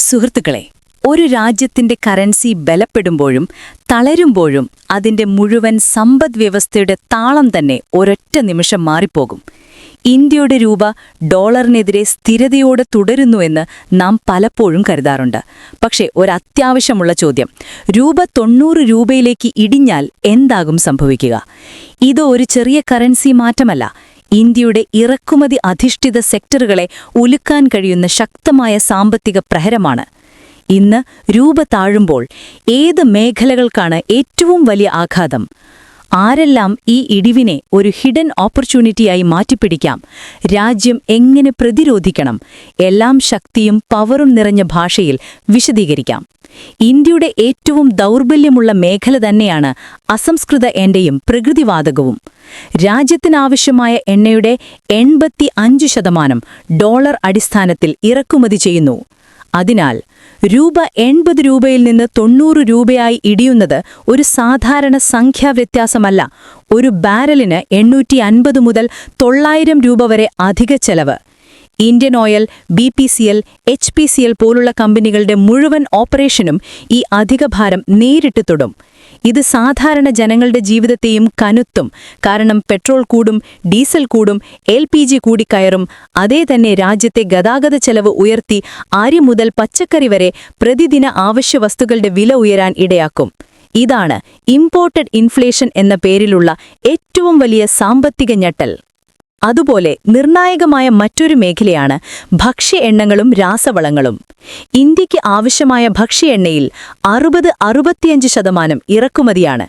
സുഹൃത്തുക്കളെ ഒരു രാജ്യത്തിന്റെ കറൻസി ബലപ്പെടുമ്പോഴും തളരുമ്പോഴും അതിന്റെ മുഴുവൻ സമ്പദ് വ്യവസ്ഥയുടെ താളം തന്നെ ഒരൊറ്റ നിമിഷം മാറിപ്പോകും. ഇന്ത്യയുടെ രൂപ ഡോളറിനെതിരെ സ്ഥിരതയോടെ തുടരുന്നുവെന്ന് നാം പലപ്പോഴും കരുതാറുണ്ട്. പക്ഷേ ഒരത്യാവശ്യമുള്ള ചോദ്യം രൂപ തൊണ്ണൂറ് രൂപയിലേക്ക് ഇടിഞ്ഞാൽ എന്താകും സംഭവിക്കുക? ഇത് ഒരു ചെറിയ കറൻസി മാറ്റമല്ല ഇന്ത്യയുടെ ഇറക്കുമതി അധിഷ്ഠിത സെക്ടറുകളെ ഉലുക്കാൻ കഴിയുന്ന ശക്തമായ സാമ്പത്തിക പ്രഹരമാണ്. ഇന്ന് രൂപ താഴുമ്പോൾ ഏത് മേഖലകൾക്കാണ് ഏറ്റവും വലിയ ആഘാതം? ആരെല്ലാം ഈ ഇടിവിനെ ഒരു ഹിഡൻ ഓപ്പർച്യൂണിറ്റിയായി മാറ്റിപ്പിടിക്കാം? രാജ്യം എങ്ങനെ പ്രതിരോധിക്കണം? എല്ലാം ശക്തിയും പവറും നിറഞ്ഞ ഭാഷയിൽ വിശദീകരിക്കാം. ഇന്ത്യയുടെ ഏറ്റവും ദൗർബല്യമുള്ള മേഖല തന്നെയാണ് അസംസ്കൃത എണ്ണയും പ്രകൃതിവാതകവും. രാജ്യത്തിനാവശ്യമായ എണ്ണയുടെ എൺപത്തി അഞ്ച് ശതമാനം ഡോളർ അടിസ്ഥാനത്തിൽ ഇറക്കുമതി ചെയ്യുന്നു. അതിനാൽ രൂപ എൺപത് രൂപയിൽ നിന്ന് തൊണ്ണൂറ് രൂപയായി ഇടിയുന്നത് ഒരു സാധാരണ സംഖ്യാ വ്യത്യാസമല്ല. ഒരു ബാരലിന് എണ്ണൂറ്റി അൻപത് മുതൽ തൊള്ളായിരം രൂപ വരെ അധിക ചെലവ്. Indian oil B P C L H P C L പോലുള്ള കമ്പനികളുടെ മുഴുവൻ ഓപ്പറേഷനും ഈ അധികഭാരം നേരിട്ട് തൊടും. ഇത് സാധാരണ ജനങ്ങളുടെ ജീവിതത്തെയും കനുത്തും. കാരണം പെട്രോൾ കൂടും ഡീസൽ കൂടും എൽ പി ജി കൂടിക്കയറും അതേ തന്നെ രാജ്യത്തെ ഗതാഗത ചെലവ് ഉയർത്തി അരി മുതൽ പച്ചക്കറി വരെ പ്രതിദിന ആവശ്യ വസ്തുക്കളുടെ വില ഉയരാൻ ഇടയാക്കും. ഇതാണ് ഇമ്പോർട്ടഡ് ഇൻഫ്ലേഷൻ എന്ന പേരിലുള്ള ഏറ്റവും വലിയ സാമ്പത്തിക ഞെട്ടൽ. അതുപോലെ നിർണായകമായ മറ്റൊരു മേഖലയാണ് ഭക്ഷ്യ എണ്ണങ്ങളും രാസവളങ്ങളും. ഇന്ത്യയ്ക്ക് ആവശ്യമായ ഭക്ഷ്യ എണ്ണയിൽ അറുപത് അറുപത്തിയഞ്ച് ശതമാനം ഇറക്കുമതിയാണ്.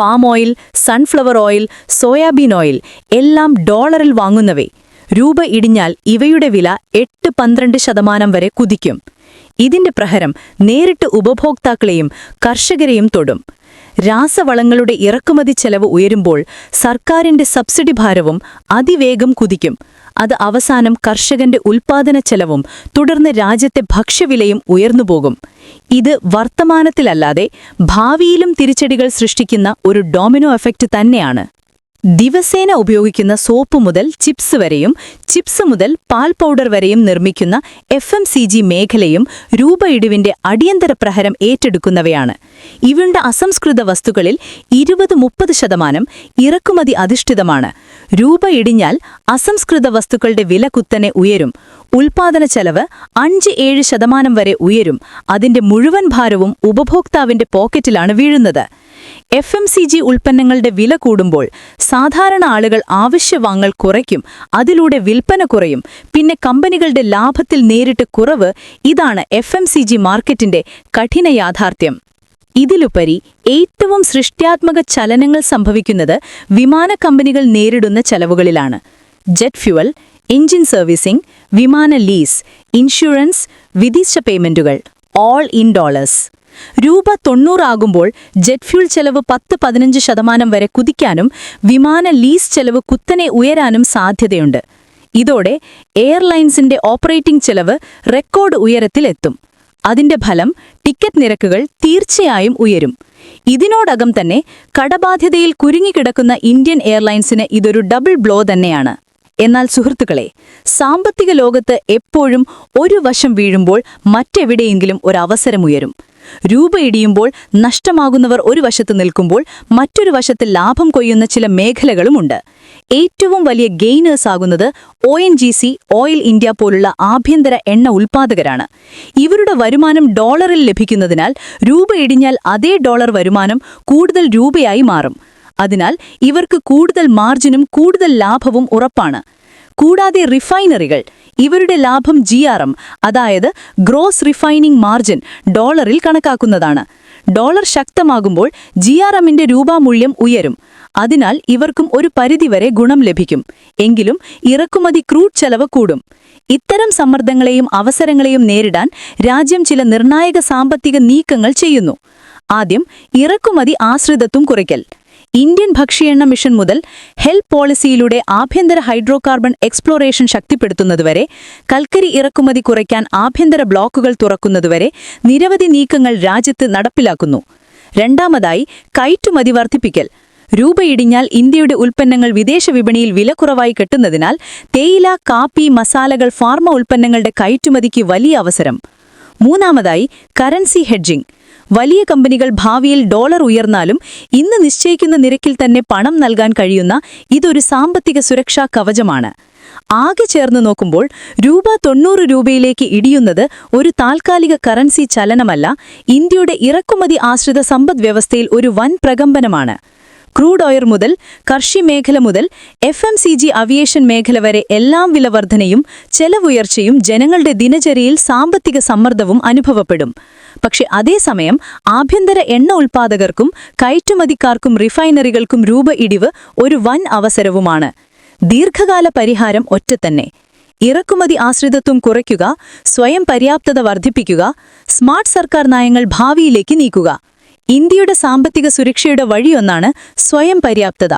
Palm oil sunflower oil soybean oil എല്ലാം ഡോളറിൽ വാങ്ങുന്നവേ. രൂപ ഇടിഞ്ഞാൽ ഇവയുടെ വില എട്ട് പന്ത്രണ്ട് ശതമാനം വരെ കുതിക്കും. ഇതിന്റെ പ്രഹരം നേരിട്ട് ഉപഭോക്താക്കളെയും കർഷകരെയും തൊടും. രാസവളങ്ങളുടെ ഇറക്കുമതി ചെലവ് ഉയരുമ്പോൾ സർക്കാരിന്റെ സബ്സിഡി ഭാരവും അതിവേഗം കുതിക്കും. അത് അവസാനം കർഷകന്റെ ഉൽപാദന ചെലവും തുടർന്ന് രാജ്യത്തെ ഭക്ഷ്യവിലയും ഉയർന്നുപോകും. ഇത് വർത്തമാനത്തിലല്ലാതെ ഭാവിയിലും തിരിച്ചടികൾ സൃഷ്ടിക്കുന്ന ഒരു ഡോമിനോ എഫക്റ്റ് തന്നെയാണ്. ദിവസേന ഉപയോഗിക്കുന്ന സോപ്പ് മുതൽ ചിപ്സ് വരെയും ചിപ്സ് മുതൽ പാൽ പൗഡർ വരെയും നിർമ്മിക്കുന്ന എഫ് മേഖലയും രൂപ ഇടിവിന്റെ അടിയന്തര പ്രഹരം ഏറ്റെടുക്കുന്നവയാണ്. ഇവയുടെ അസംസ്കൃത വസ്തുക്കളിൽ ഇരുപത് മുപ്പത് ശതമാനം ഇറക്കുമതി അധിഷ്ഠിതമാണ്. രൂപ ഇടിഞ്ഞാൽ അസംസ്കൃത വസ്തുക്കളുടെ വില കുത്തനെ ഉയരും. ഉൽപാദന ചെലവ് അഞ്ച് ഏഴ് ശതമാനം വരെ ഉയരും. അതിന്റെ മുഴുവൻ ഭാരവും ഉപഭോക്താവിന്റെ പോക്കറ്റിലാണ് വീഴുന്നത്. എഫ് എം സി ജി ഉൽപ്പന്നങ്ങളുടെ വില കൂടുമ്പോൾ സാധാരണ ആളുകൾ ആവശ്യവാങ്ങൽ കുറയ്ക്കും അതിലൂടെ വിൽപ്പന കുറയും. പിന്നെ കമ്പനികളുടെ ലാഭത്തിൽ നേരിട്ട് കുറവ് ഇതാണ് എഫ് എം സി ജി മാർക്കറ്റിന്റെ കഠിന യാഥാർത്ഥ്യം. ഇതിലുപരി ഏറ്റവും സൃഷ്ട്യാത്മക ചലനങ്ങൾ സംഭവിക്കുന്നത് വിമാന കമ്പനികൾ നേരിടുന്ന ചെലവുകളിലാണ്. ജെറ്റ് ഫ്യുവൽ എഞ്ചിൻ സർവീസിംഗ് വിമാന ലീസ് ഇൻഷുറൻസ് വിദേശ പേയ്മെന്റുകൾ ഓൾ ഇൻ ഡോളേഴ്സ്. രൂപ തൊണ്ണൂറാകുമ്പോൾ ജെറ്റ് ഫ്യൂൾ ചെലവ് പത്ത് പതിനഞ്ച് ശതമാനം വരെ കുതിക്കാനും വിമാന ലീസ് ചെലവ് കുത്തനെ ഉയരാനും സാധ്യതയുണ്ട്. ഇതോടെ എയർലൈൻസിന്റെ ഓപ്പറേറ്റിംഗ് ചെലവ് റെക്കോർഡ് ഉയരത്തിലെത്തും. അതിന്റെ ഫലം ടിക്കറ്റ് നിരക്കുകൾ തീർച്ചയായും ഉയരും. ഇതിനോടകം തന്നെ കടബാധ്യതയിൽ കുരുങ്ങിക്കിടക്കുന്ന ഇന്ത്യൻ എയർലൈൻസിന് ഇതൊരു ഡബിൾ ബ്ലോ തന്നെയാണ്. എന്നാൽ സുഹൃത്തുക്കളെ സാമ്പത്തിക ലോകത്ത് എപ്പോഴും ഒരു വശം വീഴുമ്പോൾ മറ്റെവിടെയെങ്കിലും ഒരവസരമുയരും രൂപ ഇടിയുമ്പോൾ നഷ്ടമാകുന്നവർ ഒരു വശത്ത് നിൽക്കുമ്പോൾ മറ്റൊരു വശത്ത് ലാഭം കൊയ്യുന്ന ചില മേഖലകളുമുണ്ട്. ഏറ്റവും വലിയ ഗെയിനേഴ്സ് ആകുന്നത് O N G C oil India പോലുള്ള ആഭ്യന്തര എണ്ണ ഉൽപ്പാദകരാണ്. ഇവരുടെ വരുമാനം ഡോളറിൽ ലഭിക്കുന്നതിനാൽ രൂപ ഇടിഞ്ഞാൽ അതേ ഡോളർ വരുമാനം കൂടുതൽ രൂപയായി മാറും. അതിനാൽ ഇവർക്ക് കൂടുതൽ മാർജിനും കൂടുതൽ ലാഭവും ഉറപ്പാണ്. കൂടാതെ റിഫൈനറികൾ ഇവരുടെ ലാഭം ജി അതായത് ഗ്രോസ് റിഫൈനിംഗ് മാർജിൻ ഡോളറിൽ കണക്കാക്കുന്നതാണ്. ഡോളർ ശക്തമാകുമ്പോൾ ജി ആർ എമ്മിന്റെ രൂപാമൂല്യം ഉയരും. അതിനാൽ ഇവർക്കും ഒരു പരിധിവരെ ഗുണം ലഭിക്കും. എങ്കിലും ഇറക്കുമതി ക്രൂഡ് ചെലവ് കൂടും. ഇത്തരം സമ്മർദ്ദങ്ങളെയും അവസരങ്ങളെയും നേരിടാൻ രാജ്യം ചില നിർണായക സാമ്പത്തിക നീക്കങ്ങൾ ചെയ്യുന്നു. ആദ്യം ഇറക്കുമതി ആശ്രിതത്വം കുറയ്ക്കൽ. ഇന്ത്യൻ ഭക്ഷ്യ മിഷൻ മുതൽ ഹെൽത്ത് പോളിസിയിലൂടെ ആഭ്യന്തര ഹൈഡ്രോകാർബൺ എക്സ്പ്ലോറേഷൻ ശക്തിപ്പെടുത്തുന്നതുവരെ കൽക്കരി ഇറക്കുമതി കുറയ്ക്കാൻ ആഭ്യന്തര ബ്ലോക്കുകൾ തുറക്കുന്നതുവരെ നിരവധി നീക്കങ്ങൾ രാജ്യത്ത് നടപ്പിലാക്കുന്നു. രണ്ടാമതായി കയറ്റുമതി വർദ്ധിപ്പിക്കൽ. രൂപയിടിഞ്ഞാൽ ഇന്ത്യയുടെ ഉൽപ്പന്നങ്ങൾ വിദേശ വിപണിയിൽ വിലക്കുറവായി കെട്ടുന്നതിനാൽ തേയില കാപ്പി മസാലകൾ ഫാർമ ഉൽപ്പന്നങ്ങളുടെ കയറ്റുമതിക്ക് വലിയ അവസരം. മൂന്നാമതായി കറൻസി ഹെഡ്ജിംഗ്. വലിയ കമ്പനികൾ ഭാവിയിൽ ഡോളർ ഉയർന്നാലും ഇന്ന് നിശ്ചയിക്കുന്ന നിരക്കിൽ തന്നെ പണം നൽകാൻ കഴിയുന്ന ഇതൊരു സാമ്പത്തിക സുരക്ഷാ കവചമാണ്. ആകെ ചേർന്ന് നോക്കുമ്പോൾ രൂപ തൊണ്ണൂറ് രൂപയിലേക്ക് ഇടിയുന്നത് ഒരു താൽക്കാലിക കറൻസി ചലനമല്ല ഇന്ത്യയുടെ ഇറക്കുമതി ആശ്രിത സമ്പദ് വ്യവസ്ഥയിൽ ഒരു വൻ പ്രകമ്പനമാണ്. ക്രൂഡ് ഓയിൽ മുതൽ കർഷി മേഖല മുതൽ F M C G aviation മേഖല വരെ എല്ലാം വിലവർധനയും ചെലവുയർച്ചയും ജനങ്ങളുടെ ദിനചര്യയിൽ സാമ്പത്തിക സമ്മർദ്ദവും അനുഭവപ്പെടും. പക്ഷെ അതേസമയം ആഭ്യന്തര എണ്ണ ഉൽപ്പാദകർക്കും കയറ്റുമതിക്കാർക്കും റിഫൈനറികൾക്കും രൂപ ഇടിവ് ഒരു വൻ അവസരവുമാണ്. ദീർഘകാല പരിഹാരം ഒറ്റത്തന്നെ. ഇറക്കുമതി ആശ്രിതത്വം കുറയ്ക്കുക സ്വയം പര്യാപ്തത വർദ്ധിപ്പിക്കുക സ്മാർട്ട് സർക്കാർ നയങ്ങൾ ഭാവിയിലേക്ക് നീക്കുക. ഇന്ത്യയുടെ സാമ്പത്തിക സുരക്ഷയുടെ വഴിയൊന്നാണ് സ്വയം പര്യാപ്തത.